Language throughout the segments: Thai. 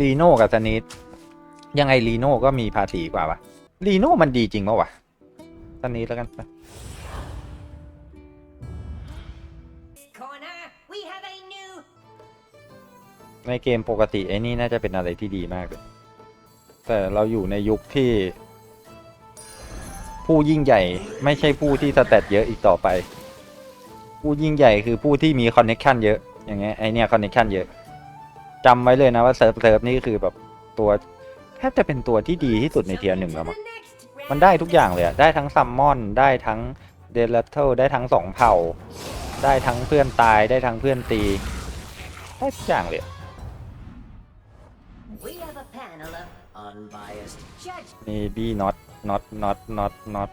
ลีโน่กับสนิทยังไงลีโน่ก็มีภาษีกว่าปะลีโน่มันดีจริงปะวะสนิทแล้วกัน Corner, we have a new ในเกมปกติไอ้นี่น่าจะเป็นอะไรที่ดีมากเลยแต่เราอยู่ในยุคที่ ผู้ยิ่งใหญ่ไม่ใช่ผู้ที่สแตทเยอะอีกต่อไป ผู้ยิ่งใหญ่คือผู้ที่มีคอนเน็ชันเยอะ อย่างเงี้ยไอเนี้ยคอนเน็ชันเยอะ จำไว้เลยนะว่าเซิร์ฟเซิร์ฟนี่คือแบบตัวแทบจะเป็นตัวที่ดีที่สุดในเทียร์หนึ่งแล้วมั้งมันได้ทุกอย่างเลยอะได้ทั้งซัมมอน ได้ทั้งเดลเทลได้ทั้งสองเผ่า ได้ทั้งเพื่อนตายได้ทั้งเพื่อนตีได้ทุกอย่างเลยอะ We have a panel of unbiased judges. maybe not not not not not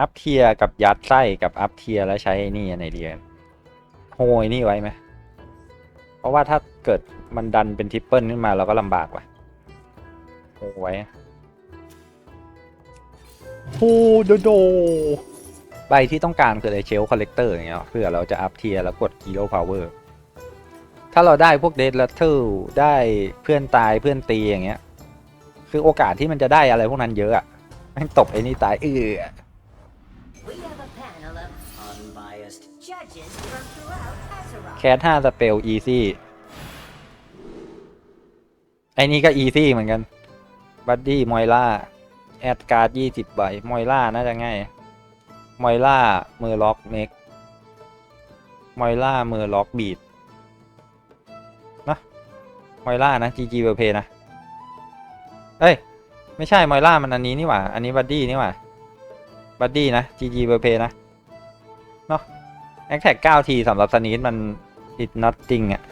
อัพเทียร์กับยัดไส้กับอัพเทียร์แล้วใช้ไอ้นี่อันไหนดีกันโฮยนี่ไว้ไหมเพราะว่าถ้าเกิดมันดันเป็นทริปเปิลขึ้นมาเราก็ลำบากว่ะโฮไว้โฮโดโดใบที่ต้องการคืออะไรเชลคอลเลกเตอร์อย่างเงี้ยเพื่อเราจะอัพเทียร์แล้วกดกิโลพาวเวอร์ถ้าเราได้พวกเดดลัตเทิลได้เพื่อนตายเพื่อนตีอย่างเงี้ย คือโอกาสที่มันจะได้อะไรพวกนั้นเยอะอะแม่งตบไอ้นี่ตายเออ แคสห้าสเปลอีซี่ไอ้นี่ก็อีซี่เหมือนกันบัดดี้มอยล่าแอดการ์ดยี่สิบใบมอยล่าน่าจะง่ายมอยล่าเมอร์ล็อกเน็กมอยล่าเมอร์ล็อกบีดนะมอยล่านะจีจีเวเพนะเอ้ยไม่ใช่มอยล่ามันอันนี้นี่หว่า อันนี้บัดดี้นี่หว่าบัดดี้นะจีจีเวเพนะเนาะแอคแท็ก9ทีสำหรับสนีทมัน it nothing อะ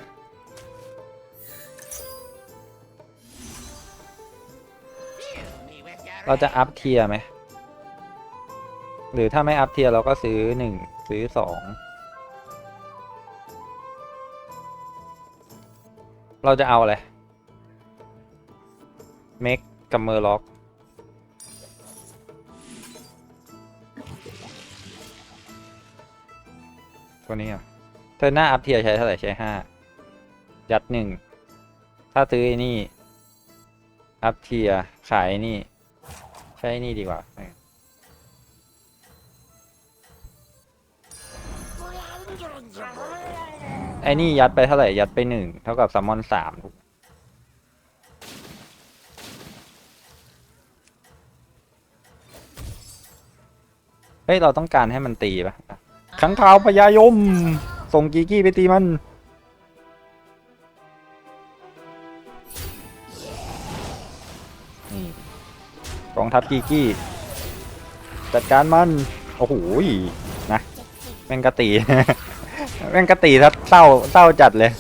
เราจะอัพเทียร์ไหม หรือถ้าไม่อัพเทียร์เราก็ซื้อหนึ่งซื้อสอง เราจะเอาอะไร เมกกับเมอร์ล็อก ตัวนี้อะ เธอหน้าอัพเทียร์ใช้เท่าไหร่ใช้ห้ายัดหนึ่งถ้าซื้อไอ้นี่ อัพเทียร์ขายไอ้นี่ ใช้ไอ้นี่ดีกว่าไอ้นี่ยัดไปเท่าไหร่ยัดไปหนึ่งเท่ากับซัมมอนสามถูกเฮ้ย เราต้องการให้มันตีปะขังขาวพญายม ส่งกีกี้ไปตีมัน นี่กองทัพกีกี้ จัดการมัน โอ้โหยนะแม่งกะตี แม่งกะตีถ้าเศร้าเศร้าจัดเลย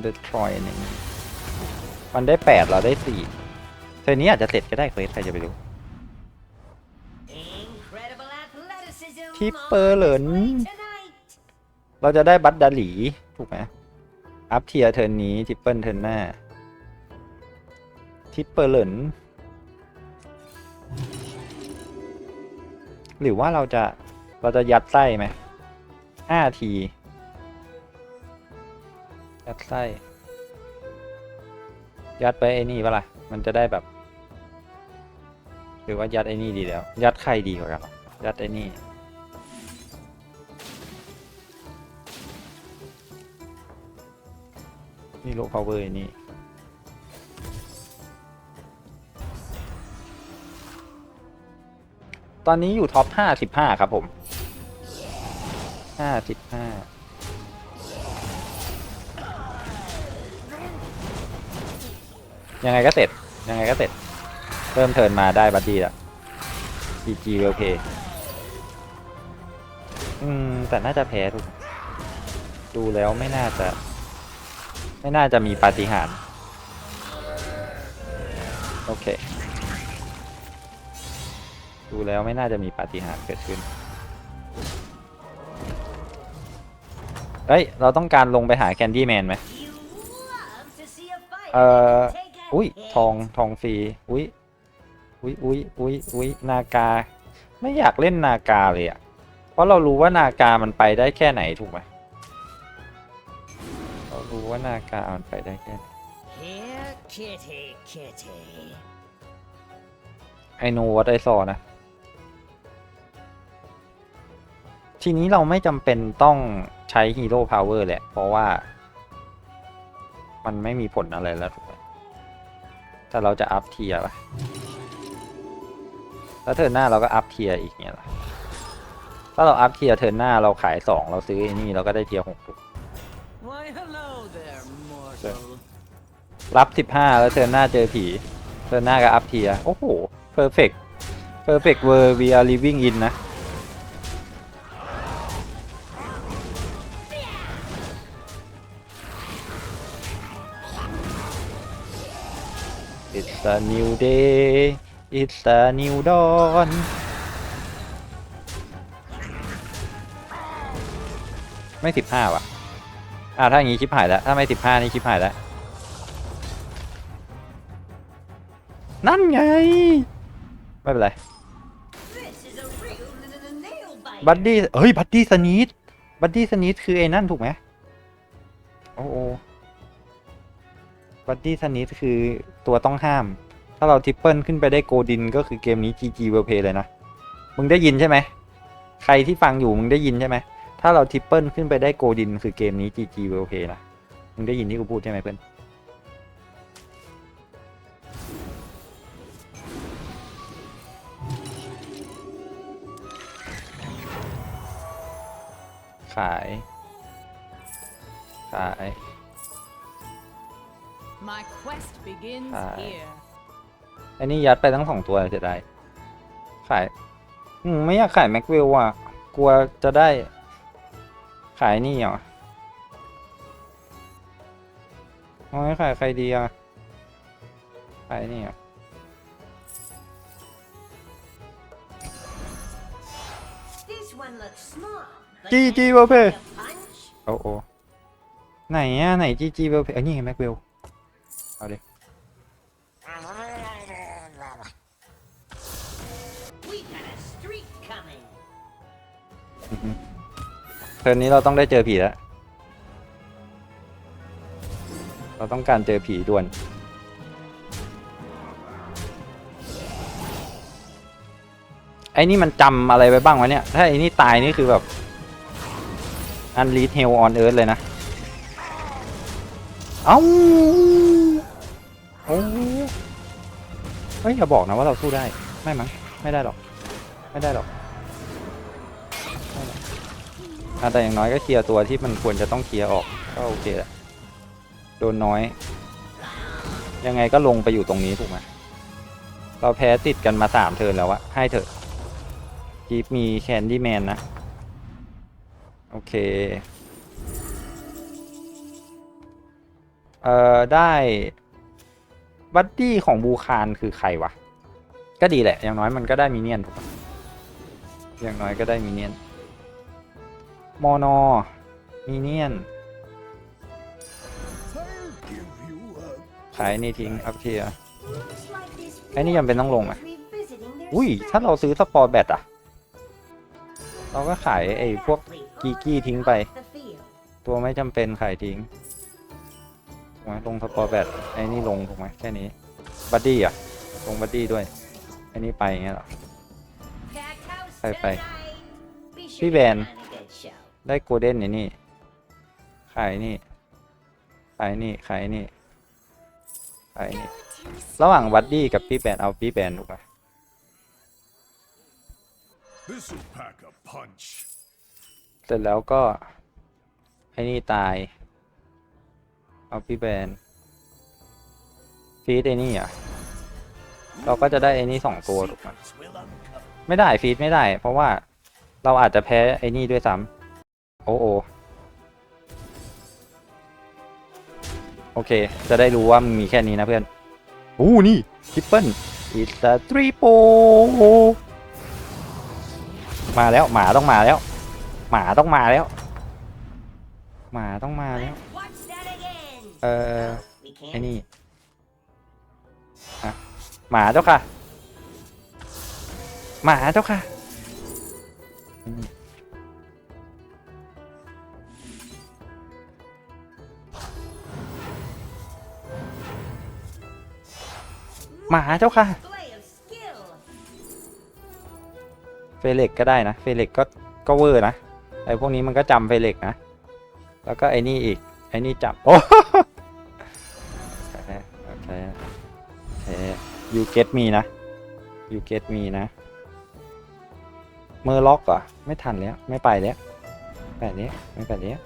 เดทรอยนี่มันได้แปดเราได้สี่เทอร์นี้อาจจะเสร็จก็ได้เควสใครจะไปรู้ athleticism Keeper on เหริน เราจะได้บัตดาหลี ถูกไหมอัพเทียร์เทิร์นนี้ทิปเปิลเทิร์นหน้า ทิปเปอร์เหลิน หรือว่าเราจะเราจะยัดไส้ไหมห้าที ยัดไส้ ยัดไปไอ้นี่ปะล่ะ มันจะได้แบบ หรือว่ายัดไอ้นี่ดีแล้ว ยัดใครดีกว่ากันยัดไอ้นี่ นี่โลพาวเวอร์นี่ตอนนี้อยู่ท็อปห้าสิบห้าครับผมห้าสิบห้ายังไงก็เสร็จ ยังไงก็เสร็จเริ่มเทินมาได้บัดดี้ละ GG เวลเพย์อืม แต่น่าจะแพ้ถูก ดูแล้วไม่น่าจะ ไม่น่าจะมีปาฏิหาริย์โอเค ดูแล้วไม่น่าจะมีปาฏิหาริย์เกิดขึ้น เฮ้ย เราต้องการลงไปหาแคนดี้แมนไหม You love to see a fighter Uh, take a อุ้ย ทอง ทองฟรี อุ้ย อุ้ยอุ้ยอุ้ยอุ้ยนากา ไม่อยากเล่นนากาเลยอะเพราะเรารู้ว่านากามันไปได้แค่ไหนถูกไหม เรารู้ว่านากามันไปได้แค่ไหน Here, kitty, kitty. ไอโนวัตไอซอนะ ทีนี้เราไม่จำเป็นต้องใช้ฮีโร่พาวเวอร์แหละ เพราะว่า มันไม่มีผลอะไรแล้วถูกไหมแต่เราจะอัพเทียร์ปะแล้วเทิร์นหน้าเราก็อัพเทียร์อีกเนี่ยล่ะถ้าเราอัพเทียร์เทิร์นหน้าเราขายสองเราซื้อไอ้นี่เราก็ได้เทียร์หกถูก รับสิบห้าแล้วเทิร์นหน้าเจอผีเทิร์นหน้าก็อัพเทียโอ้โหเพอร์เฟกต์เพอร์เฟกต์เวอร์วีอาร์ลิวิ่งอินนะ It's a new day It's a new dawn ไม่สิบห้าว่ะอ่าถ้าอย่างงี้ชิบหายแล้ว ถ้าไม่สิบห้านี่ชิบหายแล้ว นั่นไง ไม่เป็นไร บัดดี้ เฮ้ย บัดดี้สนีทบัดดี้สนีทคือไอ้นั่นถูกไหมโอ้โอบัดดี้สนีทคือตัวต้องห้าม ถ้าเราทิปเปิลขึ้นไปได้โกดินก็คือเกมนี้ GG w e l p l a y เลยนะ มึงได้ยินใช่ไหม ใครที่ฟังอยู่มึงได้ยินใช่ไหม ถ้าเราทิปเปิลขึ้นไปได้โกดินคือเกมนี้ GG w e l p l a y นะ มึงได้ยินที่กูพูดใช่ไหมเพื่อน ขาย ขาย My quest begins Ah. here. อันนี้ยัดไปทั้งสองตัวจะได้ ขาย อืมไม่อยากขายแม็กเวลอะ กลัวจะได้ ขายนี่เหรอเอาไม่ขายใครดีอะ ขายนี่เหรอะ This one looks small. But GG can it Wellplay. take a punch? โอ้โอไหนอะไหนจีจีเวลเอ้ยนี่ไงแม็กเวลเอาดิ We got a streak coming. เทิร์นนี้เราต้องได้เจอผีแล้ว เราต้องการเจอผีด่วน ไอ้นี่มันจำอะไรไว้บ้างวะเนี่ย ถ้าไอ้นี่ตายนี่คือแบบ อันลีดเฮลออนเอิร์ธเลยนะ เอ้าโอ้เฮ้ยอย่าบอกนะว่าเราสู้ได้ ไม่มั้ง ไม่ได้หรอก ไม่ได้หรอกอแต่อย่างน้อยก็เคลียร์ตัวที่มันควรจะต้องเคลียร์ออก ก็โอเคแหละ โดนน้อย ยังไงก็ลงไปอยู่ตรงนี้ถูกไหมเราแพ้ติดกันมาสามเทิร์นแล้วอะให้เถอะจีฟมีแคนดี้แมนนะ โอเค เอ่อ ได้บัดดี้ของบูคารคือใครวะ ก็ดีแหละ อย่างน้อยมันก็ได้มิเนียนถูกปะอย่างน้อยก็ได้มิเนียนมอนอมีเนียนขายนี่ทิ้งอัพเทียไอ้นี่จำเป็นต้องลงไหมอุ้ย ถ้าเราซื้อสปอร์แบตอะเราก็ขายไอ้พวก กีกี้ทิ้งไป The field. ตัวไม่จำเป็นขายทิ้งถูกไหมลงสปอร์แบตไอ้นี่ลงถูกไหมแค่นี้บัดดี้อะลงบัดดี้ด้วยไอ้นี่ไปอย่างเงี้ยเหรอ Packed house Bye, bye. tonight. Be sure พี่ to แบน plan a good show. ได้โกลเด้นไอ้นี่ ขายนี่ ขายนี่ ขายนี่ ขายนี่ ระหว่างบัดดี้กับพี่แบนเอาพี่แบนถูกไหม This'll pack a punch. เสร็จแล้วก็ไอ้นี่ตาย เอาพี่แบนฟีดไอ้นี่อะ เราก็จะได้ไอ้นี่สองตัวถูกไหมไม่ได้ฟีดไม่ได้ เพราะว่าเราอาจจะแพ้ไอ้นี่ด้วยซ้ำโอ้โอโอเค จะได้รู้ว่ามึงมีแค่นี้นะเพื่อนอู้นี่ทิปเปิลอิสตรีโปมาแล้ว หมาต้องมาแล้ว หมาต้องมาแล้ว หมาต้องมาแล้ว เออไอ้นี่หมาเจ้าค่ะ หมาเจ้าค่ะ หมาเจ้าค่ะ เฟเล็กก็ได้นะ เฟเล็กก็ก็เวอร์นะ อพวกนี้มันก็จำเฟเล็กนะ แล้วก็ไอนี่อีก ไอนี่จับ โอ้โอเคโอเคโอเค you get me นะ you get me นะ เมอร์ล็อกเหรอะไม่ทันแล้ว ไม่ไปแล้วไปแล้วไม่ไปแล้ว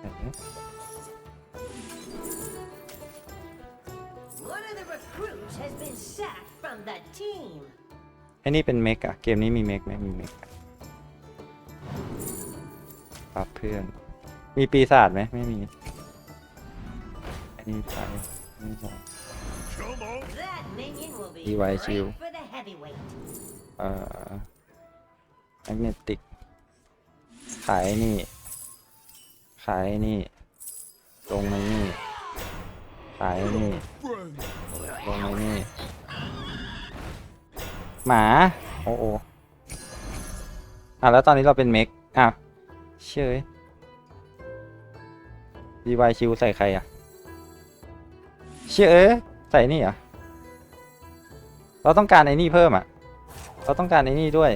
ไปแล้ว One of the recruits has been sacked from the team. ไอนี่เป็นเมกอะเกมนี้มีเมกไหมมีเมก ปรับเพื่อน มีปีศาจไหมไม่มีไอันนี้ไปนี่ไป Come on. That minion will be EY right shield. for the heavyweight. เอ่อแมกเนติก ขายไอ้นี่ ขายไอ้นี่ลงในนี่ ขายไอ้นี่ Friend. ลงในนี่ หมา โอ้โออะแล้วตอนนี้เราเป็นเมกอะ เชื่อดีวายชิวใส่ใครอะ เชื่อใส่นี่เหรอะ เราต้องการไอ้นี่เพิ่มอะ เราต้องการไอ้นี่ด้วย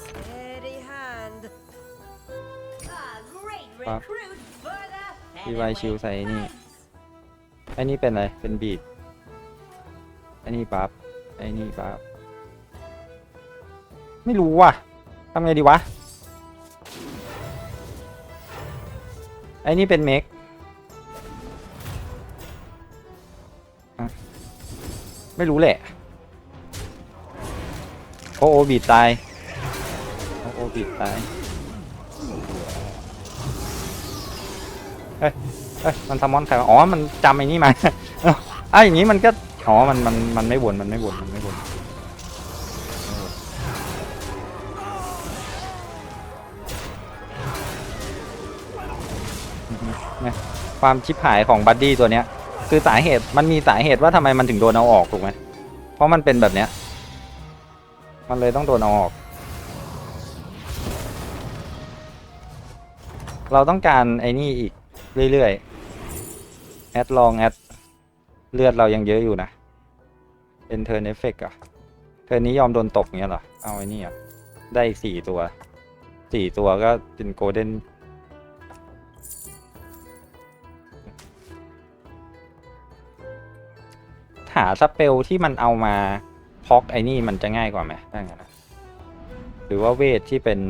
Steady hand. A great Pop. recruit for the EY shield heavyweight ใส่ไอ้นี่ fights. ไอ้นี่เป็นอะไร เป็นบีดไอ้นี่ปั๊บไอ้นี่ปั๊บ ไม่รู้ว่ะทำไงดีวะ ไอ้นี่เป็นเมกไม่รู้แหละ โอโอบีดตาย โอโอบีดตาย เอ้ยเอ้ยมันซัมอนใครวะอ๋อ มันจำไอ้นี่มาเอ้าอ้อย่างนี้มันก็ อ๋อ มัน มัน มันไม่วน มันไม่วน มันไม่วน ความชิบหายของบัดดี้ตัวเนี้ย คือสาเหตุมันมีสาเหตุว่าทำไมมันถึงโดนเอาออกถูกไหมเพราะมันเป็นแบบเนี้ย มันเลยต้องโดนเอาออก เราต้องการไอ้นี่อีกเรื่อยๆแอดลองแอดเลือดเรายังเยอะอยู่นะเป็นเทิร์นเอฟเฟกต์อะเทิร์นนี้ยอมโดนตบเงี้ยเหรอ เอาไอ้นี่อะได้อีกสี่ตัวสี่ตัวก็เป็นโกลเด้นาสเปลที่มันเอามาพอกไอ้นี่มันจะง่ายกว่าไหมถ้างั้นหรือว่าเวทที่เป็น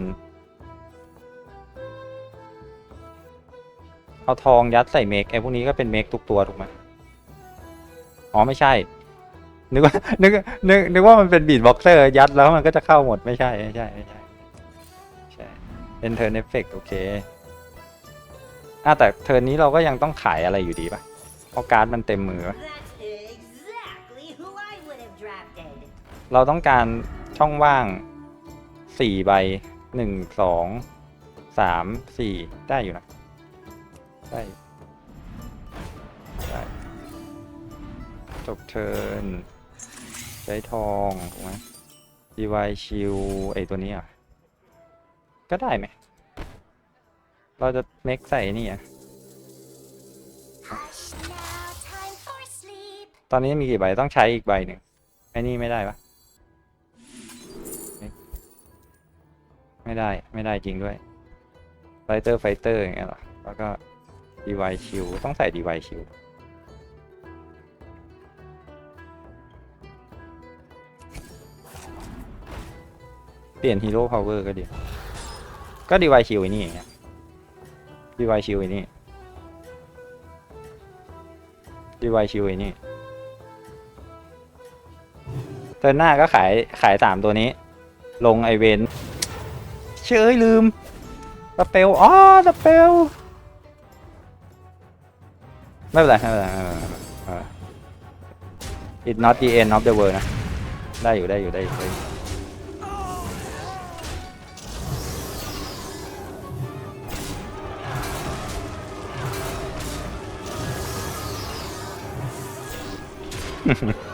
เอาทองยัดใส่เมกไอ้พวกนี้ก็เป็นเมกทุกตัวถูกไหมอ๋อไม่ใช่ นึกว่านึกนึกนึกว่ามันเป็นบีดบ็อกเซอร์ยัดแล้วมันก็จะเข้าหมดไม่ใช่ไม่ใช่ไม่ใช่ใช่เป็นเทิร์นเอฟเฟกโอเคอะแต่เทิร์นนี้เราก็ยังต้องขายอะไรอยู่ดีปะเพราะการ์ดมันเต็มมือปะ เราต้องการช่องว่างสี่ใบหนึ่งสองสามสี่ได้อยู่นะ ได้ได้จบเทินใช้ทองถูกไหมดีวายชิวไอตัวนี้อะ ก็ได้ไหม เราจะเมคใส่นี่อะ ตอนนี้มีกี่ใบต้องใช้อีกใบหนึ่งไอ้นี่ไม่ได้ปะ ไม่ได้ไม่ได้จริงด้วยไฟเตอร์ไฟเตอร์อย่างเงี้ยหรอแล้วก็ดีไวชิวต้องใส่ดีไวชิวเปลี่ยนฮีโร่พาวเวอร์ก็ดี ก็ดีไวชิวไอ้นี่อย่างเงี้ยดีวชิวไอ้นี่ดีไวชิวไอ้นี่เทิร์หน้าก็ขายขายสามตัวนี้ ลงไอเวน ช่เอ้ยลืมสเปลอ๋อสเปลไม่เป็นไรไม่เป็นไรไม่เป็นไร It's not the end of the world นะ ได้อยู่ได้อยู่ได้อยู่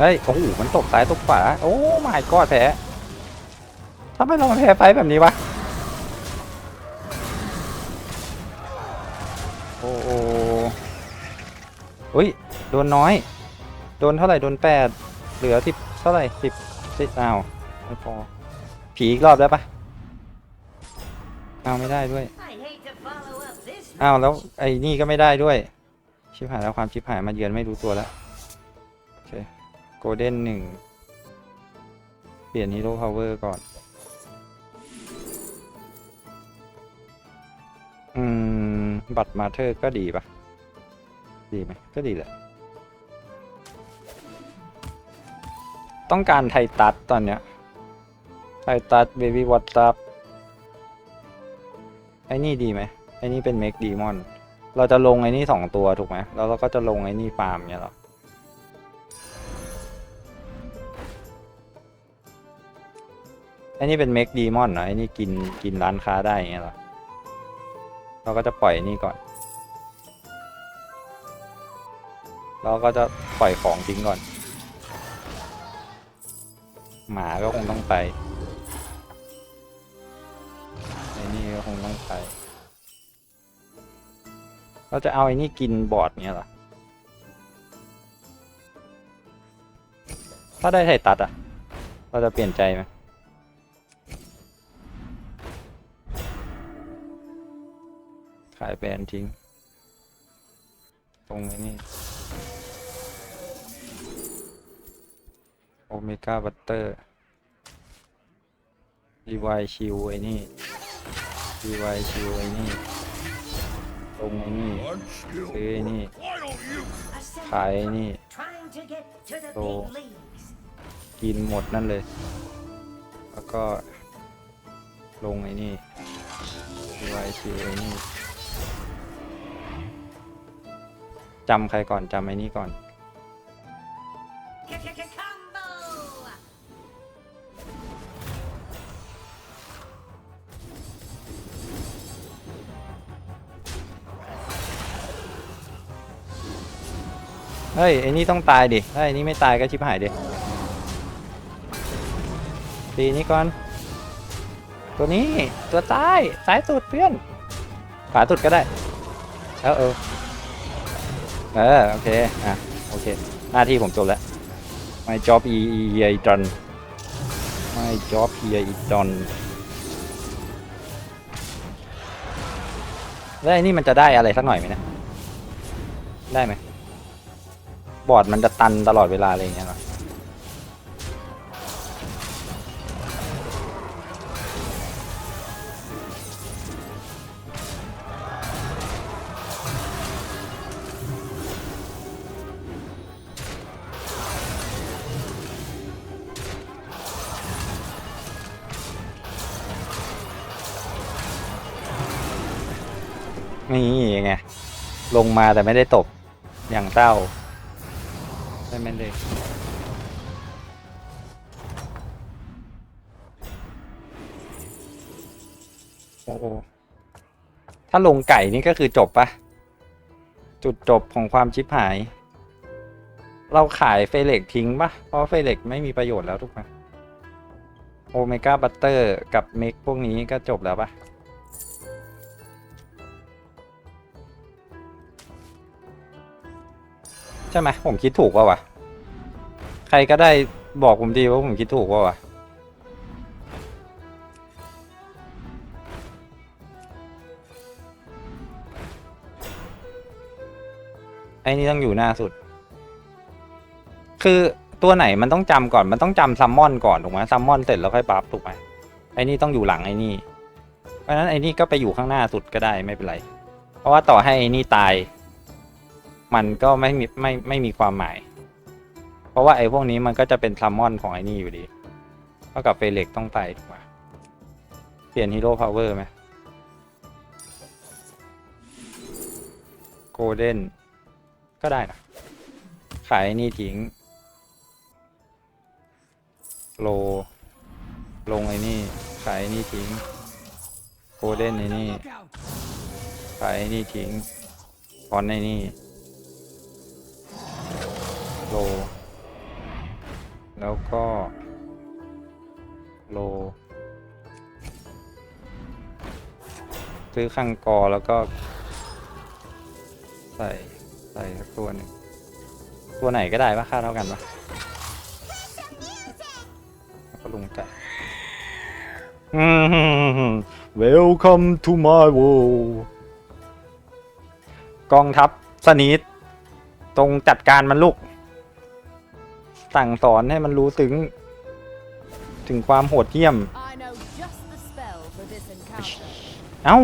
เฮ้ย โอ้โห มันตกซ้ายตกขวา โอ้ไม่กอดแพ้ทำไมเรามาแพ้ไฟแบบนี้วะ โอ้โหอุ้ย โดนน้อย โดนเท่าไหร่ โดนแปด เหลือสิบเท่าไหร่สิบสิบอ้าวไม่พอ ผีอีกรอบได้ปะเอาไม่ได้ด้วย อ้าวแล้วไอ้นี่ก็ไม่ได้ด้วย ชิบหายแล้วความชิบหายมาเยือนไม่รู้ตัวแล้ว โกลเด้นหนึ่ง เปลี่ยนฮีโร่พาวเวอร์ก่อน อืม บัตรมาเธอร์ก็ดีปะดีไหม ก็ดีแหละ ต้องการไทตัสตอนเนี้ย ไทตัสเบบี้วอตตับไอ้นี่ดีไหมไอ้นี่เป็นเมกดีมอน เราจะลงไอ้นี่สองตัวถูกไหม แล้วเราก็จะลงไอ้นี่ฟาร์มเนี่ยหรอ อ้นี่เป็นเมกดีมอนเหรอไอ้นี่กินกินร้านค้าได้อย่างเงี้ยเหรอ เราก็จะปล่อยนี่ก่อน เราก็จะปล่อยของทิ้งก่อน หมาก็คงต้องไปไอ้นี่ก็คงต้องไป เราจะเอาไอ้นี่กินบอร์ดเนี้ยเหรอ ถ้าได้ไทตัดอะ เราจะเปลี่ยนใจไหม ขายแบรนด์ทิ้ง ตรงไอ้นี่โอเมก้าบัตเตอร์ดีวายชิวไอ้นี่ดีวายชิวไอ้นี่ตรงไอ้นี่ซื้อไอ้นี่ ขายไอ้นี่ trying to get to the So- big leagues. กินหมดนั่นเลย แล้วก็ลงไอ้นี่ดีวายชิวไอ้นี่ จำใครก่อนจำไอ้นี่ก่อน เฮ้ย ไอ้นี่ต้องตายดิถ้าไอ้นี่ไม่ตายก็ชิบหายดิตีนี้ก่อน ตัวนี้ตัวซ้ายซ้ายสุดเพื่อน ขวาสุดก็ได้ เออเออ เออโอเคอะโอเค หน้าที่ผมจบแล้ว My job e e e done My job here is done แล้วไอ้นี่มันจะได้อะไรสักหน่อยไหมนะ ได้ไหม บอร์ดมันจะตันตลอดเวลาอะไรอย่างเงี้ยหรอ ลงมาแต่ไม่ได้ตบอย่างเต้าได้ไหมเลยโอ้โหถ้าลงไก่นี่ก็คือจบปะจุดจบของความชิบหาย เราขายเฟเล็กทิ้งปะเพราะเฟเล็กไม่มีประโยชน์แล้วทุกคนโอเมก้าบัตเตอร์กับเมกพวกนี้ก็จบแล้วปะ ใช่ไหมผมคิดถูกป่าวะใครก็ได้บอกผมดีว่าผมคิดถูกป่าวะไอ้นี่ต้องอยู่หน้าสุด คือตัวไหนมันต้องจำก่อนมันต้องจำซัมมอนก่อนถูกไหมซัมมอนเสร็จแล้วค่อยบัฟถูกไหมไอ้นี่ต้องอยู่หลังไอ้นี่ เพราะฉะนั้นไอ้นี่ก็ไปอยู่ข้างหน้าสุดก็ได้ไม่เป็นไร เพราะว่าต่อให้ไอ้นี่ตาย มันก็ไม่มีไม่ไม่มีความหมาย เพราะว่าไอ้พวกนี้มันก็จะเป็นซัมมอนของไอ้นี่อยู่ดีเท่ากับเฟเล็กต้องตายถูกไหมเปลี่ยนฮีโร่พาวเวอร์ไหมโกลเด้นก็ได้นะ ขายไอ้นี่ทิ้ง โล ลงไอ้นี่ ขายไอ้นี่ทิ้ง โกลเด้นในนี่ ขายไอ้นี่ทิ้งฟอนในนี่ โล แล้วก็ โล ซื้อคังกอแล้วก็ ใส่ ใส่สักตัวหนึ่งตัวไหนก็ได้ปะค่าเท่ากันปะแล้วก็ลุงจ่ายอืม Welcome to my world กองทัพสนีดตรงจัดการมันลูก สั่งสอนให้มันรู้ถึง ถึงความโหดเหี้ยม I know just the spell for this encounter. เอ้า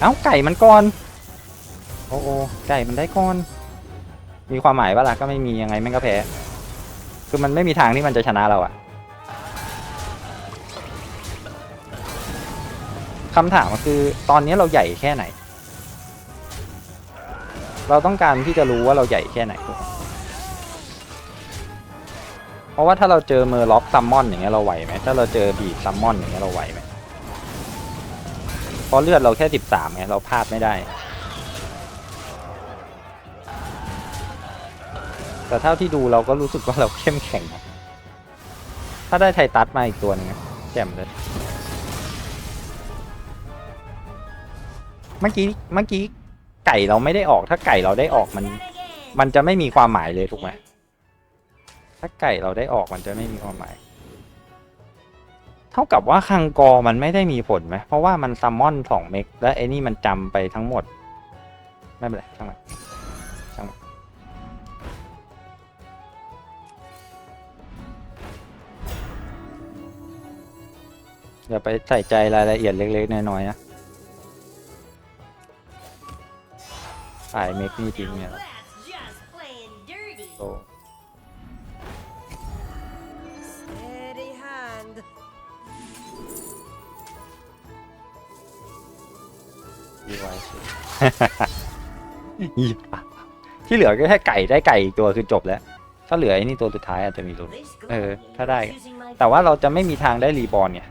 เอ้าไก่มันก่อน โอ้โอไก่มันได้ก่อน มีความหมายว่าล่ะก็ไม่มียังไงแม่งก็แพ้ คือมันไม่มีทางที่มันจะชนะเราอะคำถามก็คือตอนนี้เราใหญ่แค่ไหน เราต้องการที่จะรู้ว่าเราใหญ่แค่ไหนถูกไหมเพ ราะว่าถ้าเราเจอเมอร์ล็อกซัมมอนอย่างเงี้ยเราไหวไหมถ้าเราเจอบีดซัมมอนอย่างเงี้ยเราไหวไหมเพราะเลือดเราแค่สิบสามไงเราพลาดไม่ได้ แต่เท่าที่ดูเราก็รู้สึกว่าเราเข้มแข็งนะถ้าได้ไทตัสมาอีกตัวหนึงแจ่มเลยเมื่อกี้เมื่อกี้ไก่เราไม่ได้ออกถ้าไก่เราได้ออกมัน มันจะไม่มีความหมายเลยถูกไหม ถ้าไก่เราได้ออกมันจะไม่มีความหมาย เท่ากับว่าคังกอมันไม่ได้มีผลไหม เพราะว่ามันซัมมอนสองเมก และไอ้นี่มันจำไปทั้งหมด ไม่เป็นไรช่างมันช่างมันอย่าไปใส่ใจรายละเอียดเล็ก ๆ น้อยๆนะสายเมกนี่จริงเนี่ย อีป่ะที่เหลือก็แค่ไก่ได้ไก่อีกตัวคือจบแล้ว ถ้าเหลือไอ้นี่ตัวสุดท้ายอาจจะมีลุ้น This Ờ, glove ถ้าได้ แต่ว่าเราจะไม่มีทางได้รีบอลเนี่ย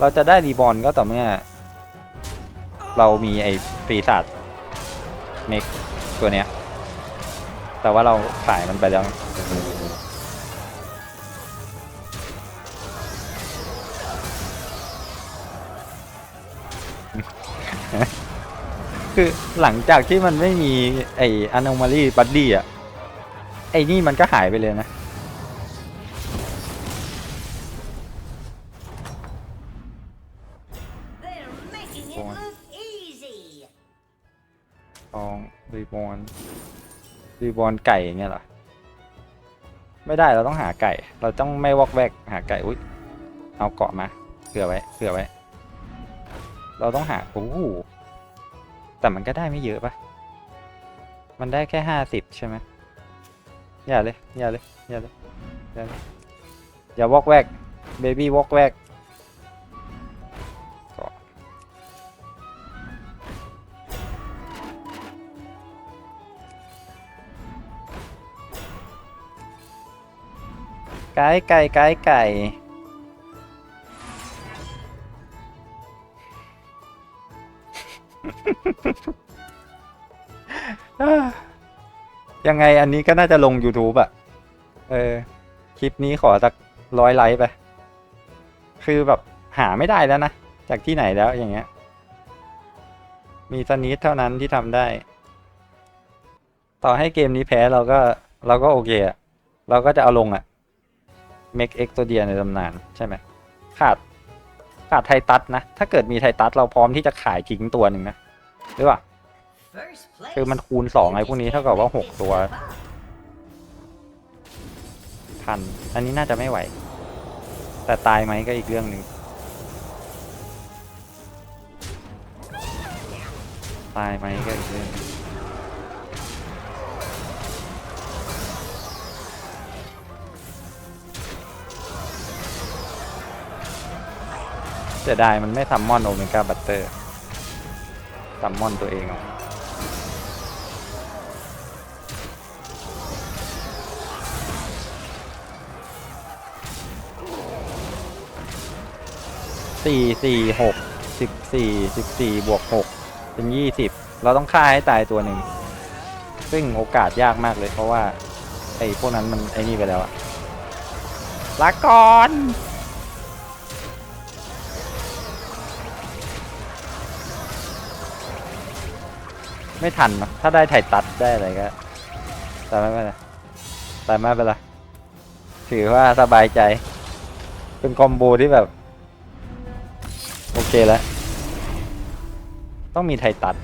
เราจะได้รีบอลก็ต่อเมื่อ เรามีไอ้ปีศาจเมกตัวเนี้ย แต่ว่าเราขายมันไปแล้ว คือหลังจากที่มันไม่มีไอ้ anomaly buddy อะ ไอ้นี่มันก็หายไปเลยนะ They're making it Go on. look easy. ทองรีบอลรีบอลไก่อย่างเงี้ยเหรอ ไม่ได้เราต้องหาไก่ เราต้องไม่วอกแวกหาไก่ อุ้ยเอาเกาะมาเผื่อไว้เผื่อไว้ เราต้องหา โอ้โห แต่มันก็ได้ไม่เยอะปะมันได้แค่ห้าสิบใช่ไหมอย่าเลย อย่าเลย อย่าเลย อย่าเลย อย่าวอกแวก เบบี้วอกแวกเกาะไก่ไก่ไก่ไก่ ยังไงอันนี้ก็น่าจะลง YouTube อะเออ คลิปนี้ขอสักร้อยไลค์ไป คือแบบหาไม่ได้แล้วนะ จากที่ไหนแล้วอย่างเงี้ย มีสนิทเท่านั้นที่ทำได้ ต่อให้เกมนี้แพ้เราก็เราก็โอเคอะเราก็จะเอาลงอะ make x ตัวเดียในตำนานใช่ไหมขาดขาดไทตัสนะ ถ้าเกิดมีไทตัสเราพร้อมที่จะขายทิ้งตัวหนึ่งนะหรือเปล่า คือมันคูณสองไอ้พวกนี้เท่ากับว่าหกตัวพัน อันนี้น่าจะไม่ไหว แต่ตายไหมก็อีกเรื่องหนึ่งตายไหมก็อีกเรื่องหนึ่งเสียดายมันไม่ซัมมอนโอเมก้าบัตเตอร์ซัมมอนตัวเองออก สี่สี่หกสิบสี่สิบสี่บวกหกเป็นยี่สิบเราต้องฆ่าให้ตายตัวหนึ่ง ซึ่งโอกาสยากมากเลยเพราะว่า ไอ้พวกนั้นมันไอ้นี่ไปแล้วอะลาก่อนไม่ทันเนอะถ้าได้ไถ่ตัดได้อะไรก็แต่ไม่เป็นไรแต่ไม่เป็นไรถือว่าสบายใจ เป็นคอมโบที่แบบ เคแล้ว ต้องมีไทตัด